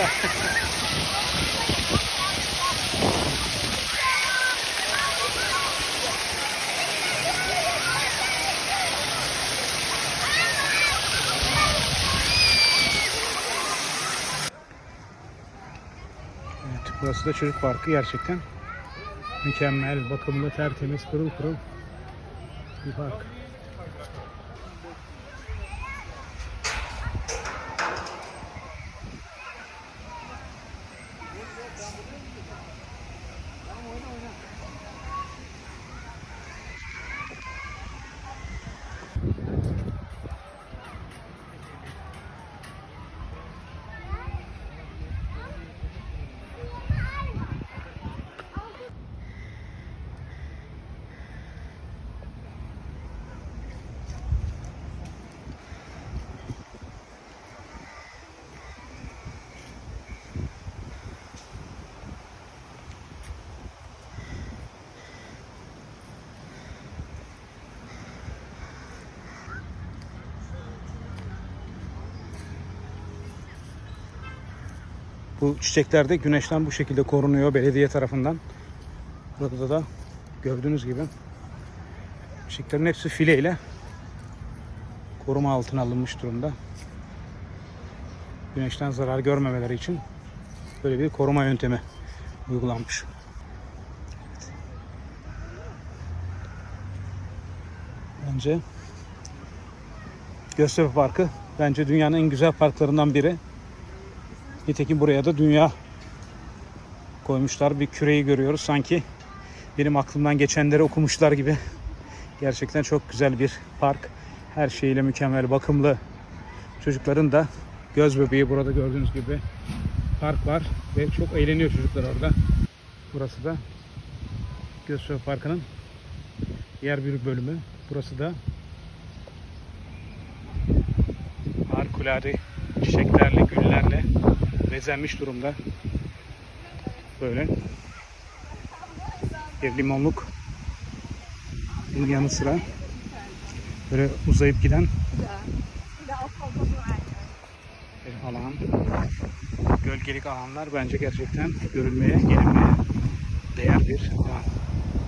Evet Burası da çocuk parkı gerçekten mükemmel, bakımlı, tertemiz, pırıl pırıl bir park. Bu çiçekler de güneşten bu şekilde korunuyor belediye tarafından. Burada da gördüğünüz gibi çiçeklerin hepsi fileyle koruma altına alınmış durumda. Güneşten zarar görmemeleri için böyle bir koruma yöntemi uygulanmış. Bence Göztepe Parkı bence dünyanın en güzel parklarından biri. Nitekim buraya da dünya koymuşlar. Bir küreyi görüyoruz. Sanki benim aklımdan geçenleri okumuşlar gibi. Gerçekten çok güzel bir park. Her şeyiyle mükemmel, bakımlı. Çocukların da göz bebeği burada gördüğünüz gibi park var ve çok eğleniyor çocuklar orada. Burası da Göztepe Parkı'nın diğer bir bölümü. Burası da harikulade çiçeklerle, güllerle bezenmiş durumda. Böyle bir limonluk bunun yanı sıra böyle uzayıp giden bir alan. Gölgelik alanlar bence gerçekten görülmeye, gelinmeye değer bir alan.